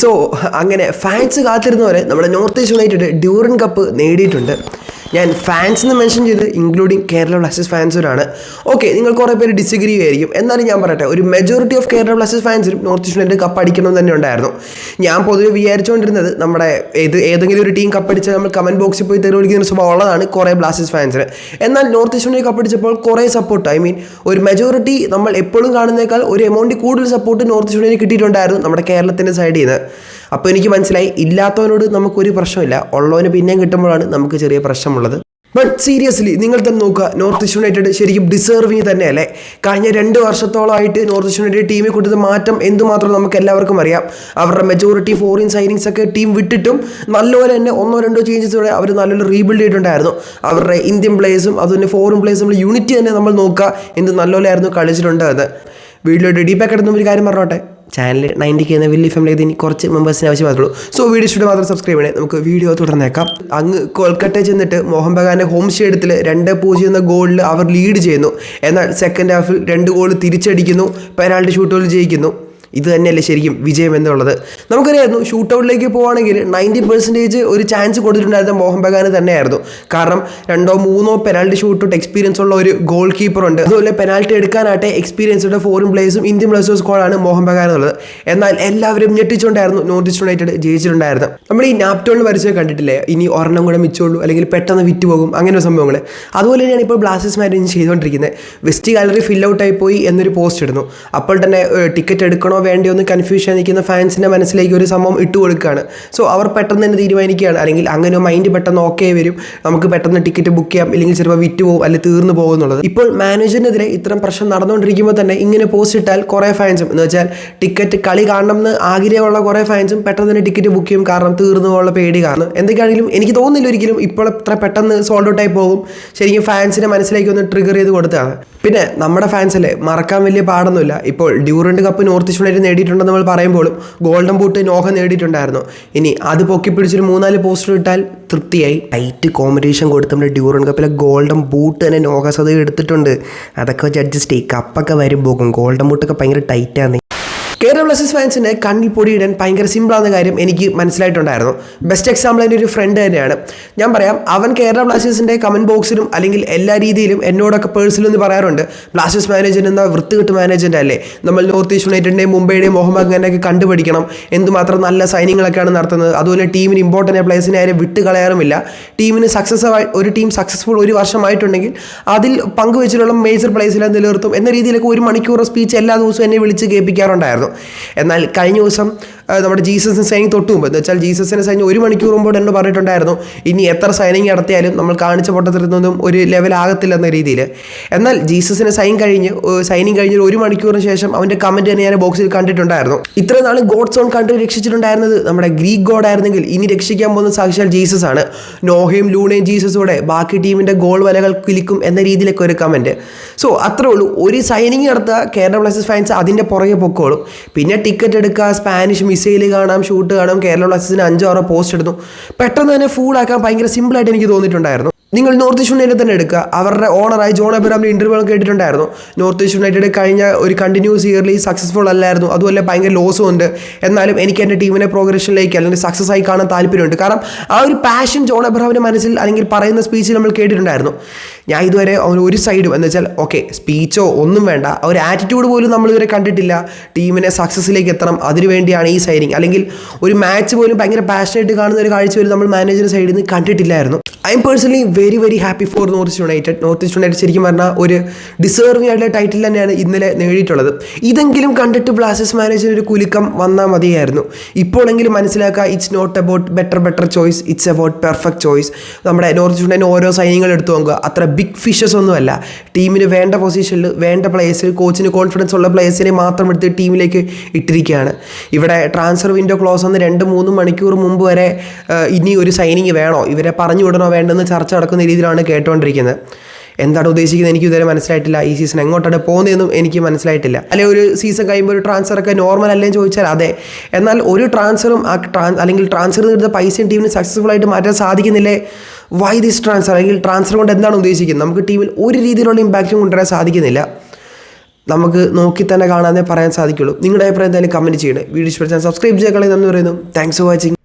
So അങ്ങനെ fans കാത്തിരുന്നവരെ നമ്മുടെ North East United Durand cup നേടിയിട്ടുണ്ട്. ഞാൻ ഫാൻസ് എന്ന് മെൻഷൻ ചെയ്ത് ഇൻക്ലൂഡിങ് കേരള ബ്ലാസ്റ്റേഴ്സ് ഫാൻസുകളാണ് ഓക്കെ നിങ്ങൾ കുറേ പേര് ഡിസഗ്രി ആയിരിക്കും എന്നാലും ഞാൻ പറയട്ടെ ഒരു മെജോറിറ്റി ഓഫ് കേരള ബ്ലാസ്റ്റേഴ്സ് ഫാൻസിനും നോർത്ത് ഈസ്റ്റ് യുണൈറ്റഡ് കപ്പ് അടിക്കണം തന്നെ ഉണ്ടായിരുന്നു. ഞാൻ പൊതുവെ വിചാരിച്ചുകൊണ്ടിരുന്നത് നമ്മുടെ ഏത് ഏതെങ്കിലും ഒരു ടീം കപ്പടിച്ചാൽ നമ്മൾ കമന്റ് ബോക്സിൽ പോയി തെറി വിളിക്കുന്ന സ്വഭാവം ഉള്ളതാണ് കുറേ ബ്ലാസ്റ്റേഴ്സ് ഫാൻസിന്. എന്നാൽ നോർത്ത് ഈസ്റ്റ് യുണൈറ്റഡ് കപ്പടിച്ചപ്പോൾ കുറേ സപ്പോർട്ട് ഐ മീൻ ഒരു മെജോറിറ്റി നമ്മൾ എപ്പോഴും കാണുന്നേക്കാൾ ഒരു എമൗണ്ടിൽ കൂടുതൽ സപ്പോർട്ട് നോർത്ത് ഈസ്റ്റ് യുണൈറ്റഡ് കിട്ടിയിട്ടുണ്ടായിരുന്നു നമ്മുടെ കേരളത്തിന്റെ സൈഡിൽ നിന്ന് അപ്പോൾ എനിക്ക് മനസ്സിലായി ഇല്ലാത്തവനോട് നമുക്കൊരു പ്രശ്നമില്ല. ഉള്ളവന് പിന്നെയും കിട്ടുമ്പോഴാണ് നമുക്ക് ചെറിയ പ്രശ്നമുള്ളത്. ബട്ട് സീരിയസ്ലി നിങ്ങൾ തന്നെ നോക്കുക നോർത്ത് ഈസ്റ്റ് യുണൈറ്റഡ് ശരിക്കും ഡിസേർവിങ് തന്നെയല്ലേ? കഴിഞ്ഞ രണ്ട് വർഷത്തോളമായിട്ട് നോർത്ത് ഈസ്റ്റ് യുണൈറ്റഡ് ടീമിൽ കൊടുത്ത മാറ്റം എന്തുമാത്രം നമുക്ക് എല്ലാവർക്കും അറിയാം. അവരുടെ മെജോറിറ്റി ഫോറിൻ സൈനിങ്സ് ഒക്കെ ടീം വിട്ടിട്ടും നല്ലപോലെ തന്നെ ഒന്നോ രണ്ടോ ചേഞ്ചസോടെ അവർ നല്ലൊരു റീബിൽഡ് ചെയ്തിട്ടുണ്ടായിരുന്നു. അവരുടെ ഇന്ത്യൻ പ്ലേയേഴ്സും അതുപോലെ ഫോറിൻ പ്ലേയേഴ്സും യൂണിറ്റി തന്നെ നമ്മൾ നോക്കുക എന്ത് നല്ലപോലെ ആയിരുന്നു കളിച്ചിട്ടുണ്ട് അത് വീഡിയോയുടെ ഡീപ്പാക്ക് എടുത്തും ഒരു കാര്യം പറഞ്ഞോട്ടെ? ചാനൽ നയന്റി കെ എന്ന വലിയ ഫാമിലി ഇനി കുറച്ച് മെമ്പേഴ്സിന് ആവശ്യമായിട്ടുള്ളൂ സോ വീഡിയോ ഇഷ്ടം മാത്രം സബ്സ്ക്രൈബ് ചെയ്യണേ. നമുക്ക് വീഡിയോ തുടർന്നേക്കാം. അങ്ങ് കൊൽക്കട്ട ചെന്നിട്ട് മോഹൻ ബഗാന്റെ ഹോം സ്റ്റേഡിയത്തിൽ രണ്ട് പൂജ്യം എന്ന ഗോളിൽ അവർ ലീഡ് ചെയ്യുന്നു. എന്നാൽ സെക്കൻഡ് ഹാഫിൽ രണ്ട് ഗോൾ തിരിച്ചടിക്കുന്നു. പെനാൾട്ടി ഷൂട്ടുകൾ ജയിക്കുന്നു. ഇത് തന്നെയല്ലേ ശരിക്കും വിജയം എന്നുള്ളത്. നമുക്കറിയായിരുന്നു ഷൂട്ട് ഔട്ടിലേക്ക് പോവുകയാണെങ്കിൽ നയന്റി പെർസെന്റേജ് ഒരു ചാൻസ് കൊടുത്തിട്ടുണ്ടായിരുന്ന മോഹൻ ബഗാന് തന്നെയായിരുന്നു. കാരണം രണ്ടോ മൂന്നോ പെനാൾട്ടി ഷൂട്ട് ഔട്ട് എക്സ്പീരിയൻസ് ഉള്ള ഒരു ഗോൾ കീപ്പർ ഉണ്ട്. അതുപോലെ പെനാൽറ്റി എക്സ്പീരിയൻസ് ഉള്ള ഫോറിൻ പ്ലേയേഴ്സും ഇന്ത്യൻ പ്ലേഴ്സും സ്കോളാണ് മോഹൻ ബഗാൻ എന്നുള്ളത്. എന്നാൽ എല്ലാവരും ഞെട്ടിച്ചുകൊണ്ടായിരുന്നു നോർത്ത് ഈസ്റ്റ് യുണൈറ്റഡ് ജയിച്ചിട്ടുണ്ടായിരുന്നു നമ്മൾ ഈ നാപ്റ്റോണിൽ വരച്ച് കണ്ടിട്ടില്ലേ? ഇനി ഒരെണ്ണം കൂടെ മിച്ചുള്ളൂ അല്ലെങ്കിൽ പെട്ടെന്ന് വിറ്റ് പോകും അങ്ങനെ സംഭവങ്ങൾ. അതുപോലെ തന്നെയാണ് ഇപ്പോൾ ബ്ലാസ്റ്റേഴ്സ് മാരേജ് ചെയ്തുകൊണ്ടിരിക്കുന്നത്. വെസ്റ്റ് ഗാലറി ഫിൽ ഔട്ടായി പോയി എന്നൊരു പോസ്റ്റ് ഇടുന്നു. അപ്പോൾ തന്നെ ടിക്കറ്റ് എടുക്കണോ വേണ്ടിയോ എന്ന് കൺഫ്യൂഷൻ നിൽക്കുന്ന ഫാൻസിന്റെ മനസ്സിലേക്ക് ഒരു സംഭവം ഇട്ട് കൊടുക്കുകയാണ്. സോ അവർ പെട്ടെന്ന് തന്നെ തീരുമാനിക്കുകയാണ്. അല്ലെങ്കിൽ അങ്ങനെ മൈൻഡ് പെട്ടെന്ന് ഓക്കെ വരും. നമുക്ക് പെട്ടെന്ന് ടിക്കറ്റ് ബുക്ക് ചെയ്യാം. ഇല്ലെങ്കിൽ ചിലപ്പോൾ വിറ്റ് പോകും അല്ലെങ്കിൽ തീർന്നു പോകും എന്നുള്ളത്. ഇപ്പോൾ മാനേജറിനെതിരെ ഇത്തരം പ്രശ്നം നടന്നുകൊണ്ടിരിക്കുമ്പോൾ തന്നെ ഇങ്ങനെ പോസ്റ്റ് ഇട്ടാൽ കുറേ ഫാൻസും എന്ന് വെച്ചാൽ ടിക്കറ്റ് കളി കാണണം എന്ന് ആഗ്രഹമുള്ള കുറേ ഫാൻസും പെട്ടെന്ന് തന്നെ ടിക്കറ്റ് ബുക്ക് ചെയ്യും. കാരണം തീർന്നു പോകാനുള്ള പേടി കാരണം. എന്തൊക്കെയാണെങ്കിലും എനിക്ക് തോന്നുന്നില്ല ഒരിക്കലും ഇപ്പോൾ ഇത്ര പെട്ടെന്ന് സോൾഡ് ഔട്ടായി പോകും. ശരിക്കും ഫാൻസിന്റെ മനസ്സിലേക്ക് ഒന്ന് ട്രിഗർ ചെയ്ത് കൊടുത്താണ് പിന്നെ നമ്മുടെ ഫാൻസല്ലേ മറക്കാൻ വലിയ പാടൊന്നുമില്ല. ഇപ്പോൾ Durand cup North East United നേടിയിട്ടുണ്ടെന്ന് നമ്മൾ പറയുമ്പോഴും ഗോൾഡൻ ബൂട്ട് നോഹ നേടിയിട്ടുണ്ടായിരുന്നു. ഇനി അത് പൊക്കി പിടിച്ചൊരു മൂന്നാൽ പോസ്റ്റർ ഇട്ടാൽ തൃപ്തിയായി. ടൈറ്റ് കോമ്പറ്റീഷൻ കൊടുത്ത് നമ്മുടെ ഡ്യൂറൻ കപ്പിലെ ഗോൾഡൻ ബൂട്ട് തന്നെ നോഹ സത എടുത്തിട്ടുണ്ട്. അതൊക്കെ വെച്ച് അഡ്ജസ്റ്റ് ചെയ്യും. കപ്പൊക്കെ വരും പോകും ഗോൾഡൻ ബൂട്ടൊക്കെ ഭയങ്കര ടൈറ്റാണ് കേരള ബ്ലാസ്റ്റേഴ്സ് ഫാൻസിന് കണ്ണിൽ പൊടിയിടാൻ ഭയങ്കര സിമ്പിളാണെന്ന കാര്യം എനിക്ക് മനസ്സിലായിട്ടുണ്ടായിരുന്നു. ബെസ്റ്റ് എക്സാമ്പിൾ എന്റെ ഒരു ഫ്രണ്ട് തന്നെയാണ്. ഞാൻ പറയാം അവൻ കേരള ബ്ലാസ്റ്റേഴ്സിന്റെ കമന്റ് ബോക്സിലും അല്ലെങ്കിൽ എല്ലാ രീതിയിലും എന്നോടൊക്കെ പേഴ്സണൽ എന്ന് പറയാറുണ്ട്. ബ്ലാസ്റ്റേഴ്സ് മാനേജർ എന്ന വൃത്തികെട്ട് മാനേജ്മെന്റ് അല്ലേ? നമ്മൾ നോർത്ത് ഈസ്റ്റ് യുണൈറ്റഡിന്റെയും മുംബൈയുടെയും മുഹമ്മദ് ഖാനൊക്കെ കണ്ടുപിടിക്കണം. എന്തുമാത്രം നല്ല സൈനിങ്ങളൊക്കെയാണ് നടത്തുന്നത്. അതുപോലെ ടീമിന് ഇമ്പോർട്ടന്റ് പ്ലേയേഴ്സിനെ ആരും വിട്ട് കളയാറുമില്ല ടീമിന് സക്സസ് ഒരു ടീം സക്സസ്ഫുൾ ഒരു വർഷമായിട്ടുണ്ടെങ്കിൽ അതിൽ പങ്കുവെച്ചിട്ടുള്ള മേജർ പ്ലേസിലെ നിലനിർത്തും എന്ന രീതിയിലൊക്കെ ഒരു മണിക്കൂർ സ്പീച്ച് എല്ലാ ദിവസവും എന്നെ വിളിച്ച് കേൾപ്പിക്കാറുണ്ടായിരുന്നു. എന്നാൽ കഴിഞ്ഞ ദിവസം നമ്മുടെ ജീസസിന് സൈനിങ് തൊട്ട് മുമ്പ്. എന്ന് വെച്ചാൽ ജീസസിന് സൈനിങ് ഒരു മണിക്കൂർ മുമ്പ് എന്നോട് പറഞ്ഞിട്ടുണ്ടായിരുന്നു. ഇനി എത്ര സൈനിങ് നടത്തിയാലും നമ്മൾ കാണിച്ച പൊട്ടത്തിരുന്നൊന്നും ഒരു ലെവൽ ലെവലാകത്തില്ല എന്ന രീതിയിൽ. എന്നാൽ ജീസസിന് സൈൻ കഴിഞ്ഞ് സൈനിങ് കഴിഞ്ഞ് ഒരു മണിക്കൂറിന് ശേഷം അവന്റെ കമന്റ് തന്നെ ഞാൻ ബോക്സിൽ കണ്ടിട്ടുണ്ടായിരുന്നു. ഇത്ര നാൾ ഗോഡ്സ് ഓൺ കൺട്രി രക്ഷിച്ചിട്ടുണ്ടായിരുന്നത് നമ്മുടെ ഗ്രീക്ക് ഗോഡ് ആയിരുന്നെങ്കിൽ ഇനി രക്ഷിക്കാൻ പോകുന്ന സാക്ഷാൽ ജീസസ് ആണ് നോഹയും ലൂണയും ജീസസോടെ ബാക്കി ടീമിന്റെ ഗോൾ വലകൾ കിലിക്കും എന്ന രീതിയിലൊക്കെ ഒരു കമന്റ്. സോ അത്രേ ഉള്ളൂ. ഒരു സൈനിങ് നടത്തുക കേരള ബ്ലാസ്റ്റേഴ്സ് ഫാൻസ് അതിന്റെ പുറകെ പൊക്കോളും. പിന്നെ ടിക്കറ്റ് എടുക്കുക സ്പാനിഷ് മിസൈൽ കാണാം ഷൂട്ട് കാണാം കേരള ബ്ലാസ്റ്റേഴ്സിന് ആറോ പോസ്റ്റ് എടുത്തു. പെട്ടെന്ന് തന്നെ ഫുൾ ആക്കാൻ ഭയങ്കര സിമ്പിളായിട്ട് എനിക്ക് തോന്നിയിട്ടുണ്ടായിരുന്നു. നിങ്ങൾ നോർത്ത് ഈസ്റ്റ് യുണൈറ്റഡ് തന്നെ എടുക്കുക. അവരുടെ ഓണറായി ജോൺ അബ്രഹാമിന്റെ ഇന്റർവ്യൂ കേട്ടിട്ടുണ്ടായിരുന്നു. നോർത്ത് ഈസ്റ്റ് യുണൈറ്റഡ് കഴിഞ്ഞ ഒരു കണ്ടിന്യൂസ് ഇയർലി സക്സസ്ഫുൾ അല്ലായിരുന്നു. അതുപോലെ ഭയങ്കര ലോസും ഉണ്ട്. എന്നാലും എനിക്ക് എന്റെ ടീമിനെ പ്രോഗ്രഷനിലേക്ക് അല്ലെങ്കിൽ സക്സസ് ആയി കാണാൻ താല്പര്യമുണ്ട്. കാരണം ആ ഒരു പാഷൻ ജോൺ അബ്രഹാമിന്റെ മനസ്സിൽ അല്ലെങ്കിൽ പറയുന്ന സ്പീച്ചിൽ നമ്മൾ കേട്ടിട്ടുണ്ടായിരുന്നു. ഞാൻ ഇതുവരെ അവൻ ഒരു സൈഡും എന്ന് വെച്ചാൽ ഓക്കെ സ്പീച്ചോ ഒന്നും വേണ്ട. ഒരു ആറ്റിറ്റ്യൂഡ് പോലും നമ്മൾ ഇതുവരെ കണ്ടിട്ടില്ല. ടീമിനെ സക്സസ്സിലേക്ക് എത്തണം. അതിനുവേണ്ടിയാണ് ഈ സൈനിങ് അല്ലെങ്കിൽ ഒരു മാച്ച് പോലും ഭയങ്കര പാഷനായിട്ട് കാണുന്ന ഒരു കാഴ്ച പോലും നമ്മൾ മാനേജർ സൈഡിൽ നിന്ന് കണ്ടിട്ടില്ലായിരുന്നു. I'm personally very very happy for North East United. North East United ശരിക്കും പറഞ്ഞാൽ ഒരു ഡിസേർവിംഗ് ആയിട്ടുള്ള ടൈറ്റിൽ തന്നെയാണ് ഇന്നലെ നേടിയിട്ടുള്ളത്. ഇതെങ്കിലും കണ്ടിട്ട് ബ്ലാസ്റ്റേഴ്സ് മാനേജർ ഒരു കുലുക്കം വന്നാൽ മതിയായിരുന്നു. ഇപ്പോഴെങ്കിലും മനസ്സിലാക്കുക it's not about better better choice it's about perfect choice നമ്മുടെ നോർത്ത് ഈസ്റ്റ് യുണൈറ്റഡ് ഓരോ സൈനികൾ എടുത്തു നോക്കുക. അത്ര ബിഗ് ഫിഷസ് ഒന്നുമല്ല. ടീമിന് വേണ്ട പൊസിഷനിൽ വേണ്ട പ്ലേയേഴ്സിൽ കോച്ചിന് കോൺഫിഡൻസ് ഉള്ള പ്ലേയേഴ്സിനെ മാത്രം എടുത്ത് ടീമിലേക്ക് ഇട്ടിരിക്കുകയാണ്. ഇവിടെ ട്രാൻസ്ഫർ വിൻഡോ ക്ലോസ് വന്ന് രണ്ട് മൂന്ന് മണിക്കൂർ മുമ്പ് വരെ ഇനി ഒരു സൈനിങ് വേണോ? ഇവരെ പറഞ്ഞു വിടണോ? വേണ്ടെന്ന് ചർച്ച നടക്കുന്ന രീതിയിലാണ് കേട്ടുകൊണ്ടിരിക്കുന്നത് എന്താണ് ഉദ്ദേശിക്കുന്നത് എനിക്ക് ഇതുവരെ മനസ്സിലായിട്ടില്ല. ഈ സീസൺ എങ്ങോട്ടാണ് പോകുന്നതെന്നും എനിക്ക് മനസ്സിലായിട്ടില്ല. അല്ലെ ഒരു സീസൺ കഴിയുമ്പോൾ ഒരു ട്രാൻസ്ഫർ ഒക്കെ നോർമൽ അല്ലേ ചോദിച്ചാൽ അതെ. എന്നാൽ ഒരു ട്രാൻസ്ഫറും ആ ട്രാൻ അല്ലെങ്കിൽ ട്രാൻസ്ഫർ എടുത്ത പൈസയും ടീമിന് സക്സസ്ഫുൾ ആയിട്ട് മാറ്റാൻ സാധിക്കുന്നില്ലേ? വൈ ദിസ് ട്രാൻസ്ഫർ അല്ലെങ്കിൽ ട്രാൻസ്ഫർ കൊണ്ട് എന്താണ് ഉദ്ദേശിക്കുന്നത്? നമുക്ക് ടീമിൽ ഒരു രീതിയിലുള്ള ഇമ്പാക്റ്റും കൊണ്ടുവരാൻ സാധിക്കുന്നില്ല. നമുക്ക് നോക്കി തന്നെ കാണാനേ പറയാൻ സാധിക്കുള്ളൂ. നിങ്ങളുടെ അഭിപ്രായം എന്തായാലും കമന്റ് ചെയ്യണേ. വീഡിയോ ഇഷ്ടപ്പെടുത്താൻ സബ്സ്ക്രൈബ് ചെയ്യാൻ കളി പറയുന്നു. Thanks for watching